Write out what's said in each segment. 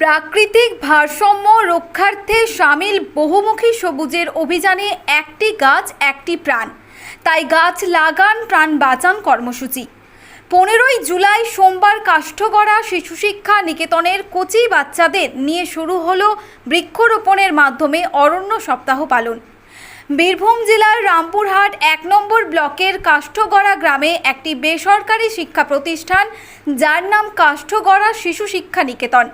প্রাকৃতিক ভারসাম্য রক্ষার্থে সামিল বহুমুখী সবুজের অভিযানে একটি গাছ, একটি প্রাণ। তাই গাছ লাগান, প্রাণ বাঁচান কর্মসূচি। পনেরোই জুলাই সোমবার কাষ্ঠগড়া শিশু শিক্ষা নিকেতনের কচি বাচ্চাদের নিয়ে শুরু হলো বৃক্ষরোপণের মাধ্যমে অরণ্য সপ্তাহ পালন। বীরভূম জেলার রামপুরহাট এক নম্বর ব্লকের কাষ্ঠগড়া গ্রামে একটি বেসরকারি শিক্ষা প্রতিষ্ঠান, যার নাম কাষ্ঠগড়া শিশু শিক্ষা নিকেতন।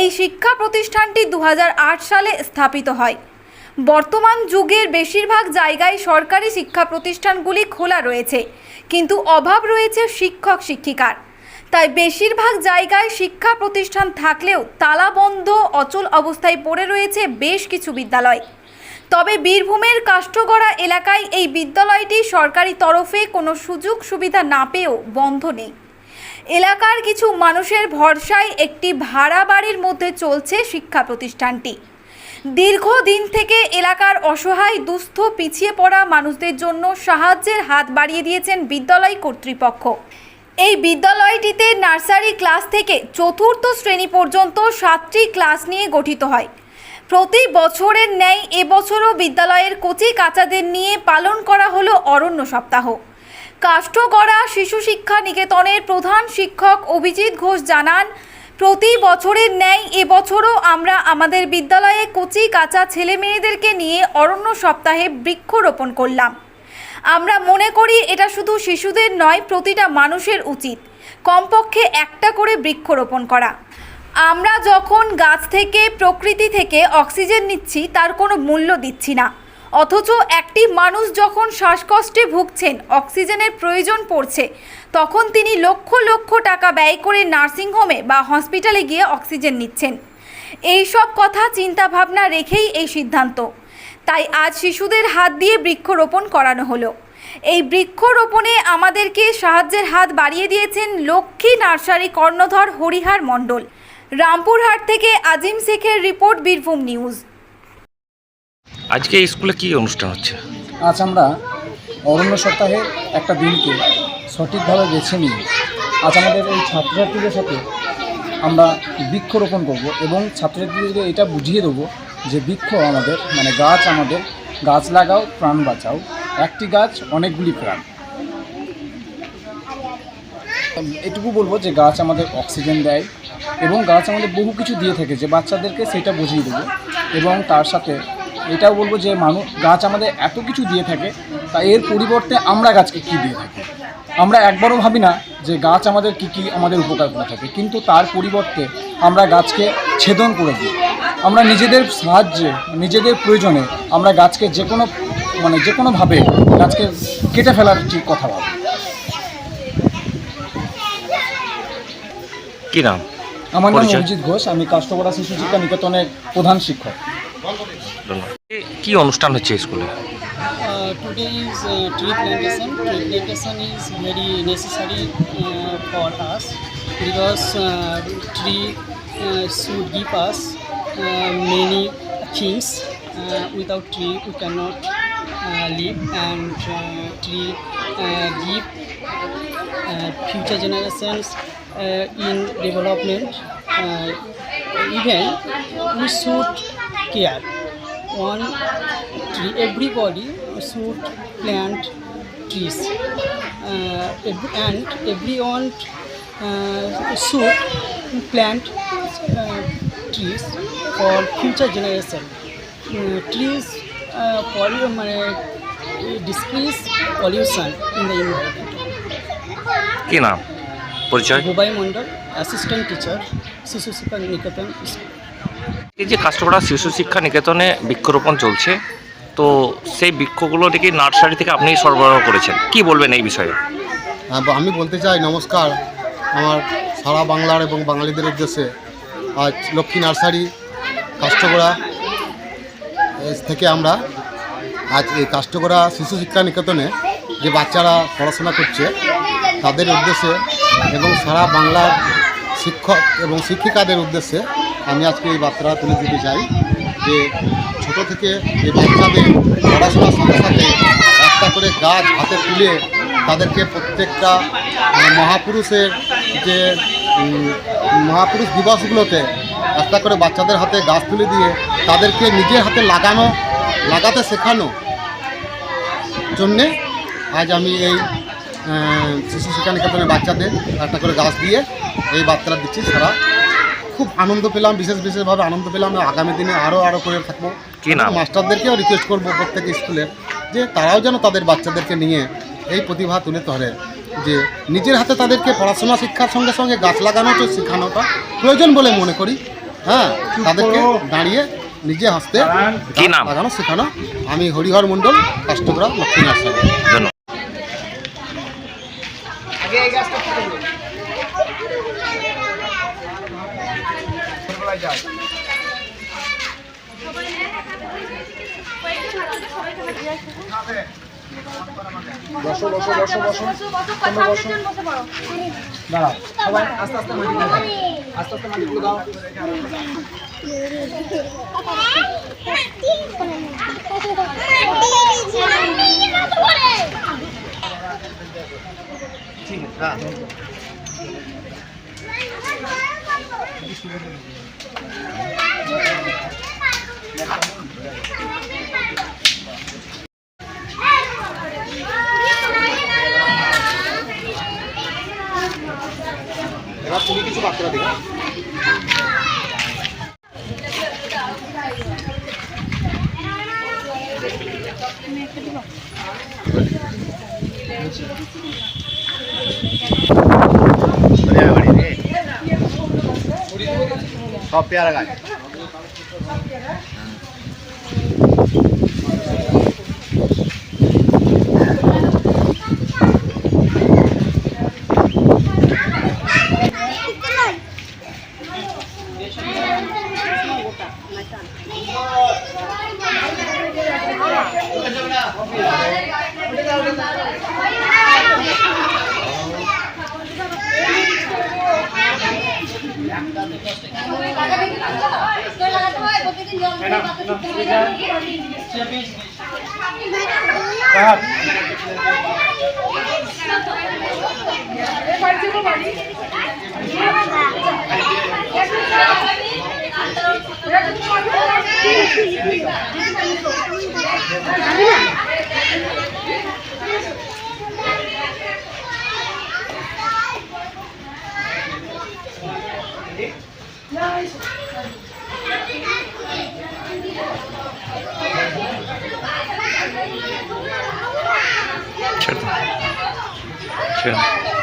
এই শিক্ষা প্রতিষ্ঠানটি দু হাজার আট সালে স্থাপিত হয়। বর্তমান যুগের বেশিরভাগ জায়গায় সরকারি শিক্ষা প্রতিষ্ঠানগুলি খোলা রয়েছে, কিন্তু অভাব রয়েছে শিক্ষক শিক্ষিকার। তাই বেশিরভাগ জায়গায় শিক্ষা প্রতিষ্ঠান থাকলেও তালাবন্ধ অচল অবস্থায় পড়ে রয়েছে বেশ কিছু বিদ্যালয়। তবে বীরভূমের কাষ্ঠগড়া এলাকায় এই বিদ্যালয়টি সরকারি তরফে কোনো সুযোগ সুবিধা না পেয়েও বন্ধ নেই। এলাকার কিছু মানুষের ভরসায় একটি ভাড়া বাড়ির মধ্যে চলছে শিক্ষা প্রতিষ্ঠানটি। দীর্ঘদিন থেকে এলাকার অসহায়, দুস্থ, পিছিয়ে পড়া মানুষদের জন্য সাহায্যের হাত বাড়িয়ে দিয়েছেন বিদ্যালয় কর্তৃপক্ষ। এই বিদ্যালয়টিতে নার্সারি ক্লাস থেকে চতুর্থ শ্রেণি পর্যন্ত সাতটি ক্লাস নিয়ে গঠিত হয়। প্রতি বছরের ন্যায় এবছরও বিদ্যালয়ের কচি কাচাদের নিয়ে পালন করা হলো অরণ্য সপ্তাহ। কাষ্ঠগড়া শিশু শিক্ষা নিকেতনের প্রধান শিক্ষক অভিজিৎ ঘোষ জানান, প্রতি বছরের ন্যায় এবছরও আমরা আমাদের বিদ্যালয়ে কচি কাঁচা ছেলে মেয়েদেরকে নিয়ে অরণ্য সপ্তাহে বৃক্ষরোপণ করলাম। আমরা মনে করি এটা শুধু শিশুদের নয়, প্রতিটা মানুষের উচিত কমপক্ষে একটা করে বৃক্ষরোপণ করা। আমরা যখন গাছ থেকে, প্রকৃতি থেকে অক্সিজেন নিচ্ছি, তার কোনো মূল্য দিচ্ছি না। অথচ একটি মানুষ যখন শ্বাসকষ্টে ভুগছেন, অক্সিজেনের প্রয়োজন পড়ছে, তখন তিনি লক্ষ লক্ষ টাকা ব্যয় করে নার্সিংহোমে বা হসপিটালে গিয়ে অক্সিজেন নিচ্ছেন। এই সব কথা চিন্তা ভাবনা রেখেই এই সিদ্ধান্ত। তাই আজ শিশুদের হাত দিয়ে বৃক্ষরোপণ করানো হলো। এই বৃক্ষরোপণে আমাদেরকে সাহায্যের হাত বাড়িয়ে দিয়েছেন লক্ষ্মী নার্সারি কর্ণধর হরিহার মণ্ডল। রামপুরহাট থেকে আজিম শেখের রিপোর্ট বীরভূম নিউজ। আজকে স্কুলে কি অনুষ্ঠান হচ্ছে? আজ আমরা অরণ্য সপ্তাহে একটা দিনকে সঠিকভাবে বেছে নিয়ে আজ আমাদের এই ছাত্রছাত্রীদের সাথে আমরা বৃক্ষরোপণ করব এবং ছাত্রছাত্রীদেরকে এটা বুঝিয়ে দেবো যে বৃক্ষ আমাদের মানে গাছ আমাদের, গাছ লাগাও, প্রাণ বাঁচাও। একটি গাছ অনেকগুলি প্রাণ। এটুকু বলব যে গাছ আমাদের অক্সিজেন দেয় এবং গাছ আমাদের বহু কিছু দিয়ে থাকে, যে বাচ্চাদেরকে সেটা বুঝিয়ে দেবো এবং তার সাথে এটাও বলব যে মানুষ গাছ আমাদের এত কিছু দিয়ে থাকে তা এর পরিবর্তে আমরা গাছকে কী দিয়ে থাকি? আমরা একবারও ভাবি না যে গাছ আমাদের কী কী আমাদের উপকার করে থাকে কিন্তু তার পরিবর্তে আমরা গাছকে ছেদন করে দিই। আমরা নিজেদের সাহায্যে নিজেদের প্রয়োজনে আমরা গাছকে যে কোনো মানে যে কোনোভাবে গাছকে কেটে ফেলার ঠিক কথা ভাবি। কি নাম? আমার নাম? অভিজিৎ ঘোষ আমি কাষ্টপড়া শিশু শিক্ষা নিকেতনের প্রধান শিক্ষক। ধন্যবাদ। কি অনুষ্ঠান হচ্ছে স্কুলে Uh, uh, uh, for us because uh, tree uh, should give us uh, many things. Uh, without tree, we cannot uh, live, and uh, tree uh, give uh, future generations uh, in development. Uh, even we should care one tree everybody should plant trees uh, ev- and everyone uh, should plant uh, trees for future generation uh, trees uh, pollu- মানে decrease pollution in the environment কি নাম পরিচয় Bubai Mondal assistant teacher শিশু শিক্ষা নিকেতন school এই যে কাষ্টপড়া শিশু শিক্ষা নিকেতনে বৃক্ষরোপণ চলছে তো সেই বৃক্ষগুলো থেকে নার্সারি থেকে আপনি সরবরাহ করেছেন? কি বলবেন এই বিষয়ে? হ্যাঁ, আমি বলতে চাই নমস্কার। আমার সারা বাংলার এবং বাঙালিদের উদ্দেশ্যে আজ লক্ষ্মী নার্সারি কাষ্টগোড়া থেকে আমরা আজ এই কাষ্টগোড়া শিশু শিক্ষা নিকেতনে যে বাচ্চারা পড়াশোনা করছে তাদের উদ্দেশ্যে এবং সারা বাংলার শিক্ষক এবং শিক্ষিকাদের উদ্দেশ্যে আমি আজকে এই বার্তাটা তুলে দিতে চাই যে ছোট থেকে এই বাচ্চাদের পড়াশোনার সাথে সাথে একটা করে গাছ হাতে তুলে তাদেরকে প্রত্যেকটা মহাপুরুষের যে মহাপুরুষ দিবসগুলোতে একটা করে বাচ্চাদের হাতে গাছ তুলে দিয়ে তাদেরকে নিজের হাতে লাগানো, লাগাতে শেখানো জন্যে আজ আমি এই শিশু শিক্ষা নিকেতনের বাচ্চাদের একটা করে গাছ দিয়ে এই বার্তাটা দিচ্ছি সারা খুব আনন্দ পেলাম বিশেষ বিশেষভাবে আনন্দ পেলাম। আগামী দিনে আরও আরও করে থাকব। মাস্টারদেরকেও রিকোয়েস্ট করব প্রত্যেক স্কুলের যে তারাও যেন তাদের বাচ্চাদেরকে নিয়ে এই প্রতিভা তুলে ধরে যে নিজের হাতে তাদেরকে পড়াশোনা শিক্ষার সঙ্গে সঙ্গে গাছ লাগানোটা শেখানোটা প্রয়োজন বলে মনে করি। হ্যাঁ তাদেরকে দাঁড়িয়ে নিজে হাসতে লাগানো শেখানো। আমি হরিহর মণ্ডল কাষ্টগ্রাম লক্ষ্মী বসো বসো বসো বসো তোমরা বসো দাঁড়াও সবাই আস্তে আস্তে মাটি দাও আস্তে আস্তে মাটিগুলো দাও এবার সব পেয়ারা গাছ। Não, não, não. him.